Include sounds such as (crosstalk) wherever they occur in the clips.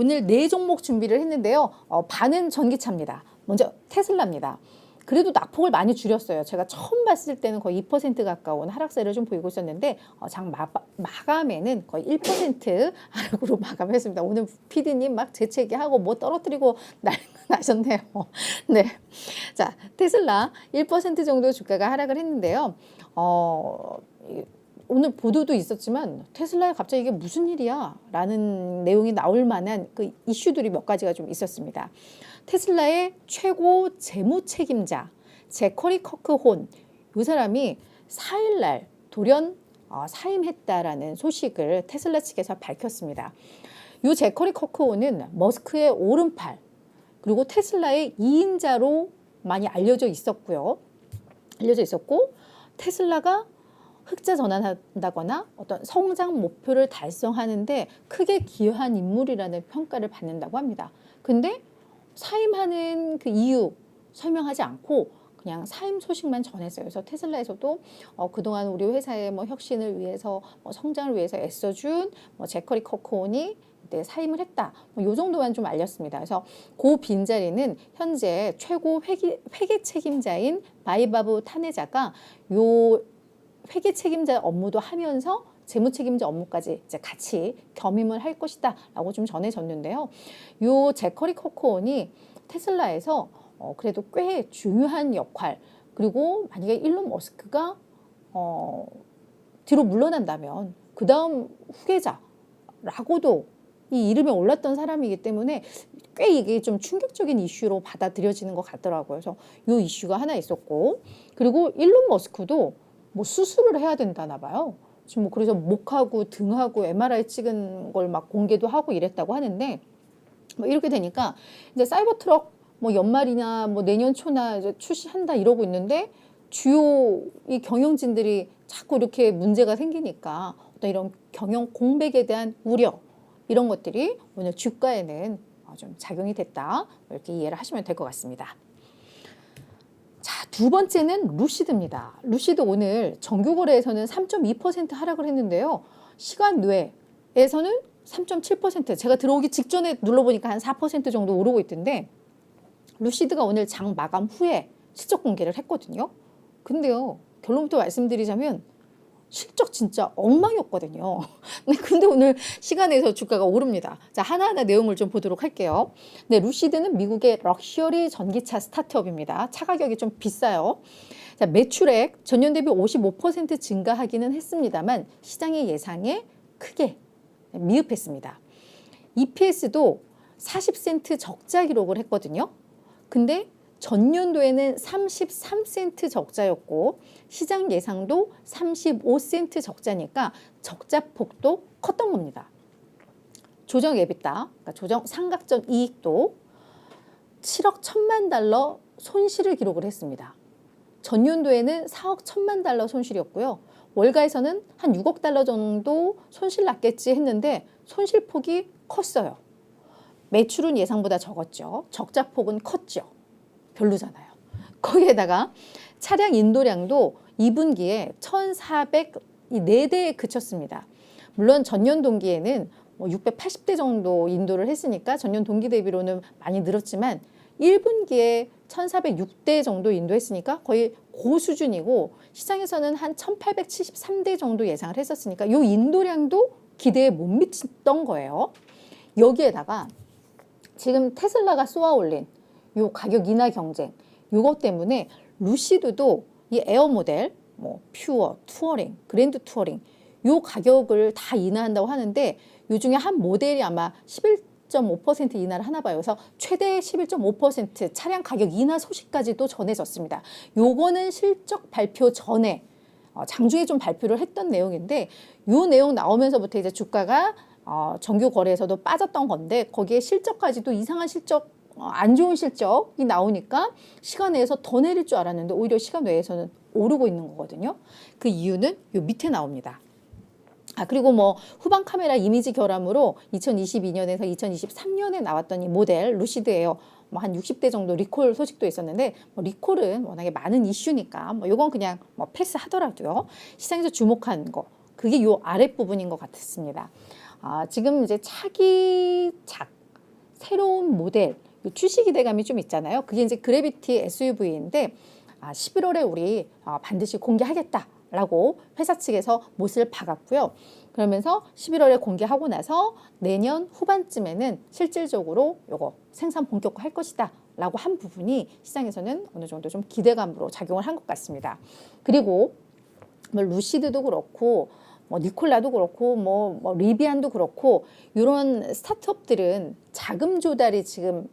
오늘 네 종목 준비를 했는데요. 어, 반은 전기차입니다. 먼저 테슬라입니다. 그래도 낙폭을 많이 줄였어요. 제가 처음 봤을 때는 거의 2% 가까운 하락세를 좀 보이고 있었는데 어, 장 마, 마감에는 거의 1% 하락으로 (laughs) 마감했습니다. 오늘 PD님 막 재채기하고 뭐 떨어뜨리고 날 (laughs) 나셨네요. (laughs) 네. 자, 테슬라 1% 정도 주가가 하락을 했는데요. 어, 이- 오늘 보도도 있었지만 테슬라에 갑자기 이게 무슨 일이야? 라는 내용이 나올 만한 그 이슈들이 몇 가지가 좀 있었습니다. 테슬라의 최고 재무 책임자 제커리 커크 혼, 이 사람이 4일날 돌연 어, 사임했다라는 소식을 테슬라 측에서 밝혔습니다. 이 제커리 커크 혼은 머스크의 오른팔, 그리고 테슬라의 2인자로 많이 알려져 있었고요. 알려져 있었고 테슬라가 흑자 전환한다거나 어떤 성장 목표를 달성하는데 크게 기여한 인물이라는 평가를 받는다고 합니다. 근데 사임하는 그 이유 설명하지 않고 그냥 사임 소식만 전했어요. 그래서 테슬라에서도 어, 그동안 우리 회사의 뭐 혁신을 위해서 뭐 성장을 위해서 애써준 뭐 제커리 커코온이 이때 사임을 했다. 뭐요 정도만 좀 알렸습니다. 그래서 그 빈자리는 현재 최고 회계, 회계 책임자인 바이바브 타네자가 요 회계 책임자 업무도 하면서 재무 책임자 업무까지 이제 같이 겸임을 할 것이다라고 좀 전해졌는데요. 요 제커리 코코온이 테슬라에서 어, 그래도 꽤 중요한 역할 그리고 만약에 일론 머스크가 어, 뒤로 물러난다면 그 다음 후계자라고도 이 이름에 올랐던 사람이기 때문에 꽤 이게 좀 충격적인 이슈로 받아들여지는 것 같더라고요. 그래서 요 이슈가 하나 있었고 그리고 일론 머스크도 뭐 수술을 해야 된다나 봐요. 지금 뭐 그래서 목하고 등하고 MRI 찍은 걸 막 공개도 하고 이랬다고 하는데 뭐 이렇게 되니까 이제 사이버 트럭 뭐 연말이나 뭐 내년 초나 이제 출시한다 이러고 있는데 주요 이 경영진들이 자꾸 이렇게 문제가 생기니까 어떤 이런 경영 공백에 대한 우려 이런 것들이 오늘 주가에는 어, 좀 작용이 됐다 이렇게 이해를 하시면 될 것 같습니다. 자, 두 번째는 루시드입니다. 루시드 오늘 정규 거래에서는 3.2% 하락을 했는데요. 시간 뇌에서는 3.7% 제가 들어오기 직전에 눌러보니까 한 4% 정도 오르고 있던데 루시드가 오늘 장 마감 후에 실적 공개를 했거든요. 근데요, 결론부터 말씀드리자면 실적 진짜 엉망이었거든요. (laughs) 네, 근데 오늘 시간에서 주가가 오릅니다. 자, 하나하나 내용을 좀 보도록 할게요. 네, 루시드는 미국의 럭셔리 전기차 스타트업입니다. 차 가격이 좀 비싸요. 자, 매출액 전년 대비 55% 증가하기는 했습니다만 시장의 예상에 크게 미흡했습니다. EPS도 40센트 적자 기록을 했거든요. 근데 전년도에는 33센트 적자였고 시장 예상도 35센트 적자니까 적자 폭도 컸던 겁니다. 조정 EBITDA, 그러니까 조정 삼각적 이익도 7억 1천만 달러 손실을 기록을 했습니다. 전년도에는 4억 1천만 달러 손실이었고요. 월가에서는 한 6억 달러 정도 손실 났겠지 했는데 손실 폭이 컸어요. 매출은 예상보다 적었죠. 적자 폭은 컸죠. 별로잖아요. 거기에다가 차량 인도량도 2분기에 1,404대에 그쳤습니다. 물론 전년 동기에는 뭐 680대 정도 인도를 했으니까 전년 동기 대비로는 많이 늘었지만 1분기에 1,406대 정도 인도했으니까 거의 고 수준이고 시장에서는 한 1,873대 정도 예상을 했었으니까 이 인도량도 기대에 못 미쳤던 거예요. 여기에다가 지금 테슬라가 쏘아 올린 요 가격 인하 경쟁 요것 때문에 루시드도 이 에어 모델 뭐 퓨어, 투어링, 그랜드 투어링 요 가격을 다 인하한다고 하는데 요 중에 한 모델이 아마 11.5% 인하를 하나 봐요. 그래서 최대 11.5% 차량 가격 인하 소식까지도 전해졌습니다. 요거는 실적 발표 전에 어, 장중에 좀 발표를 했던 내용인데 요 내용 나오면서부터 이제 주가가 어, 정규 거래에서도 빠졌던 건데 거기에 실적까지도 이상한 실적 어, 안 좋은 실적이 나오니까 시간 내에서 더 내릴 줄 알았는데 오히려 시간 외에서는 오르고 있는 거거든요. 그 이유는 요 밑에 나옵니다. 아 그리고 뭐 후방 카메라 이미지 결함으로 2022년에서 2023년에 나왔던 이 모델 루시드 에어 뭐한 60대 정도 리콜 소식도 있었는데 뭐 리콜은 워낙에 많은 이슈니까 뭐 요건 그냥 뭐 패스하더라도요 시장에서 주목한 거 그게 요 아랫 부분인 것 같았습니다. 아 지금 이제 차기 작 새로운 모델 요 출시 기대감이 좀 있잖아요. 그게 이제 그래비티 SUV인데 아, 11월에 우리 아, 반드시 공개하겠다라고 회사 측에서 못을 박았고요. 그러면서 11월에 공개하고 나서 내년 후반쯤에는 실질적으로 요거 생산 본격화할 것이다. 라고 한 부분이 시장에서는 어느 정도 좀 기대감으로 작용을 한 것 같습니다. 그리고 뭐 루시드도 그렇고 뭐 니콜라도 그렇고 뭐, 뭐 리비안도 그렇고 이런 스타트업들은 자금 조달이 지금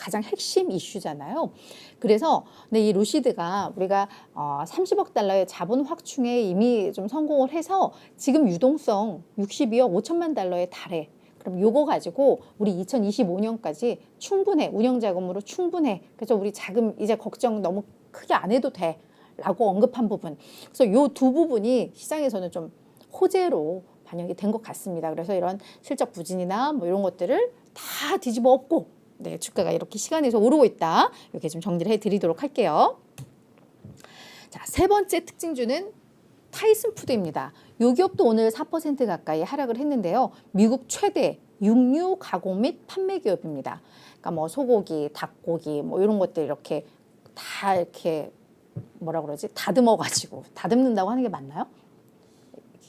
가장 핵심 이슈잖아요. 그래서 근데 이 루시드가 우리가 어 30억 달러의 자본 확충에 이미 좀 성공을 해서 지금 유동성 62억 5천만 달러에 달해. 그럼 요거 가지고 우리 2025년까지 충분해. 운영 자금으로 충분해. 그래서 우리 자금 이제 걱정 너무 크게 안 해도 돼. 라고 언급한 부분. 그래서 요 두 부분이 시장에서는 좀 호재로 반영이 된 것 같습니다. 그래서 이런 실적 부진이나 뭐 이런 것들을 다 뒤집어 엎고 네, 주가가 이렇게 시간에서 오르고 있다. 이렇게 좀 정리를 해 드리도록 할게요. 자, 세 번째 특징주는 타이슨 푸드입니다. 요 기업도 오늘 4% 가까이 하락을 했는데요. 미국 최대 육류 가공 및 판매 기업입니다. 그러니까 뭐 소고기, 닭고기 뭐 이런 것들 이렇게 다 이렇게 뭐라 그러지? 다듬어 가지고 다듬는다고 하는 게 맞나요?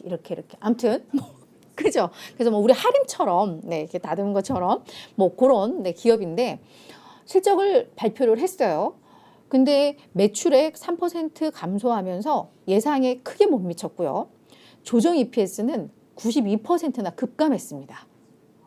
이렇게 이렇게 아무튼 뭐 그죠? 그래서 뭐 우리 하림처럼 네 이렇게 다듬은 것처럼 뭐 그런 네 기업인데 실적을 발표를 했어요. 근데 매출액 3% 감소하면서 예상에 크게 못 미쳤고요. 조정 EPS는 92%나 급감했습니다.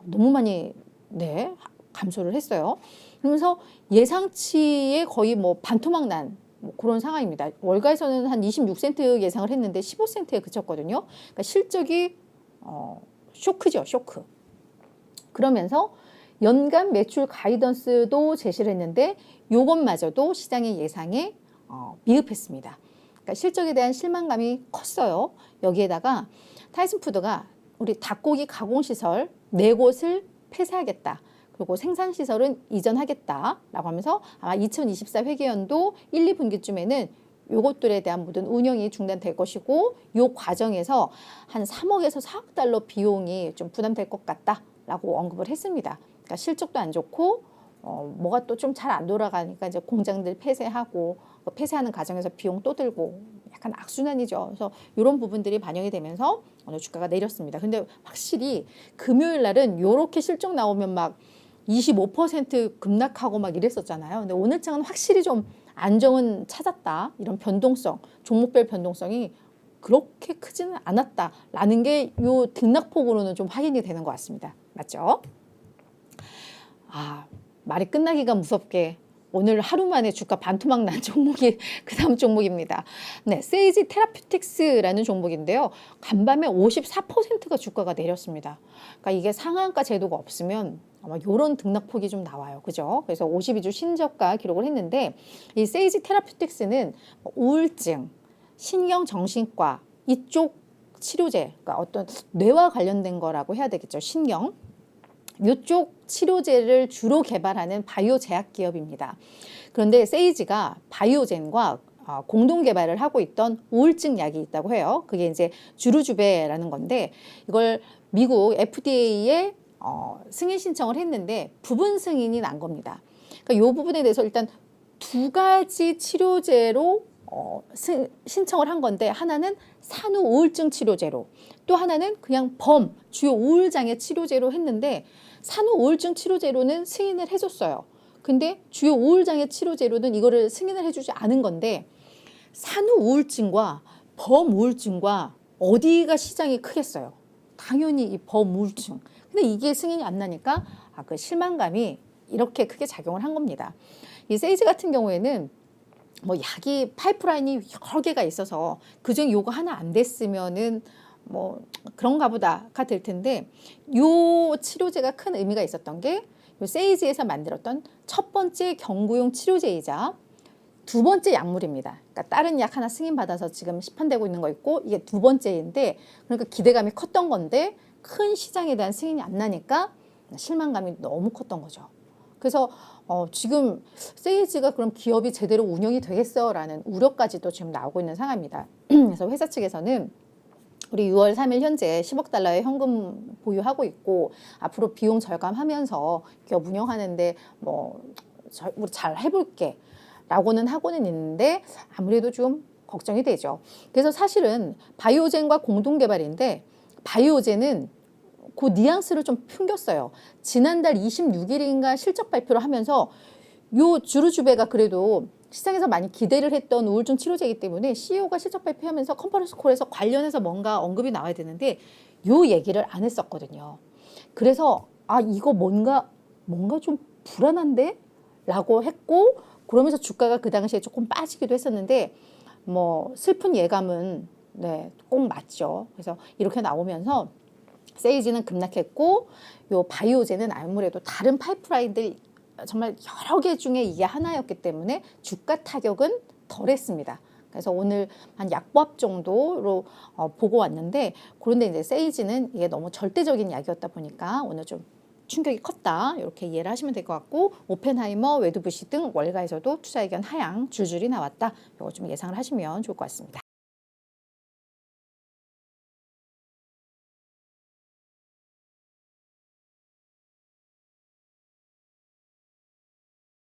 너무 많이 네 감소를 했어요. 그러면서 예상치에 거의 뭐 반토막 난 뭐 그런 상황입니다. 월가에서는 한 26센트 예상을 했는데 15센트에 그쳤거든요. 그러니까 실적이 어, 쇼크죠, 쇼크. 그러면서 연간 매출 가이던스도 제시를 했는데 요것마저도 시장의 예상에 어, 미흡했습니다. 그러니까 실적에 대한 실망감이 컸어요. 여기에다가 타이슨 푸드가 우리 닭고기 가공 시설 네 곳을 폐쇄하겠다. 그리고 생산 시설은 이전하겠다라고 하면서 아마 2024 회계연도 1, 2분기쯤에는 요것들에 대한 모든 운영이 중단될 것이고 요 과정에서 한 3억에서 4억 달러 비용이 좀 부담될 것 같다라고 언급을 했습니다. 그러니까 실적도 안 좋고 어, 뭐가 또 좀 잘 안 돌아가니까 이제 공장들 폐쇄하고 그 폐쇄하는 과정에서 비용 또 들고 약간 악순환이죠. 그래서 이런 부분들이 반영이 되면서 오늘 주가가 내렸습니다. 근데 확실히 금요일 날은 요렇게 실적 나오면 막 25% 급락하고 막 이랬었잖아요. 근데 오늘 장은 확실히 좀 안정은 찾았다. 이런 변동성, 종목별 변동성이 그렇게 크지는 않았다라는 게 요 등락폭으로는 좀 확인이 되는 것 같습니다. 맞죠? 아, 말이 끝나기가 무섭게 오늘 하루 만에 주가 반토막 난 종목이 (laughs) 그 다음 종목입니다. 네, 세이지 테라퓨틱스라는 종목인데요. 간밤에 54%가 주가가 내렸습니다. 그러니까 이게 상한가 제도가 없으면 아마 이런 등락폭이 좀 나와요. 그죠? 그래서 52주 신저가 기록을 했는데 이 세이지 테라퓨틱스는 뭐 우울증, 신경정신과 이쪽 치료제, 그러니까 어떤 뇌와 관련된 거라고 해야 되겠죠. 신경. 이쪽 치료제를 주로 개발하는 바이오 제약 기업입니다. 그런데 세이지가 바이오젠과 어, 공동 개발을 하고 있던 우울증 약이 있다고 해요. 그게 이제 주루주베라는 건데 이걸 미국 FDA에 어, 승인 신청을 했는데 부분 승인이 난 겁니다. 그러니까 이 부분에 대해서 일단 두 가지 치료제로 어, 스, 신청을 한 건데 하나는 산후 우울증 치료제로 또 하나는 그냥 범 주요 우울장애 치료제로 했는데 산후 우울증 치료제로는 승인을 해줬어요. 근데 주요 우울장애 치료제로는 이거를 승인을 해주지 않은 건데 산후 우울증과 범 우울증과 어디가 시장이 크겠어요? 당연히 이 범우울증. 근데 이게 승인이 안 나니까 아, 그 실망감이 이렇게 크게 작용을 한 겁니다. 이 세이지 같은 경우에는 뭐 약이 파이프라인이 여러 개가 있어서 그중 요거 하나 안 됐으면은 뭐 그런가 보다가 될 텐데 요 치료제가 큰 의미가 있었던 게 요 세이지에서 만들었던 첫 번째 경구용 치료제이자 두 번째 약물입니다. 그러니까 다른 약 하나 승인 받아서 지금 시판되고 있는 거 있고 이게 두 번째인데 그러니까 기대감이 컸던 건데 큰 시장에 대한 승인이 안 나니까 실망감이 너무 컸던 거죠. 그래서 어, 지금 세이지가 그럼 기업이 제대로 운영이 되겠어라는 우려까지도 지금 나오고 있는 상황입니다. (clears throat) 그래서 회사 측에서는 우리 6월 3일 현재 10억 달러의 현금 보유하고 있고 앞으로 비용 절감하면서 기업 운영하는데 뭐 잘, 우리 잘 해볼게 라고는 하고는 있는데 아무래도 좀 걱정이 되죠. 그래서 사실은 바이오젠과 공동 개발인데 바이오젠은 그 뉘앙스를 좀 풍겼어요. 지난달 26일인가 실적 발표를 하면서 요 주루주베가 그래도 시장에서 많이 기대를 했던 우울증 치료제이기 때문에 CEO가 실적 발표하면서 컨퍼런스 콜에서 관련해서 뭔가 언급이 나와야 되는데 요 얘기를 안 했었거든요. 그래서 아 이거 뭔가 뭔가 좀 불안한데? 라고 했고 그러면서 주가가 그 당시에 조금 빠지기도 했었는데 뭐 슬픈 예감은 네, 꼭 맞죠. 그래서 이렇게 나오면서 세이지는 급락했고 요 바이오제는 아무래도 다른 파이프라인들 정말 여러 개 중에 이게 하나였기 때문에 주가 타격은 덜했습니다. 그래서 오늘 한 약보합 정도로 어, 보고 왔는데 그런데 이제 세이지는 이게 너무 절대적인 약이었다 보니까 오늘 좀 충격이 컸다 이렇게 이해를 하시면 될 것 같고 오펜하이머, 웨드부시 등 월가에서도 투자 의견 하향 줄줄이 나왔다. 이거 좀 예상을 하시면 좋을 것 같습니다.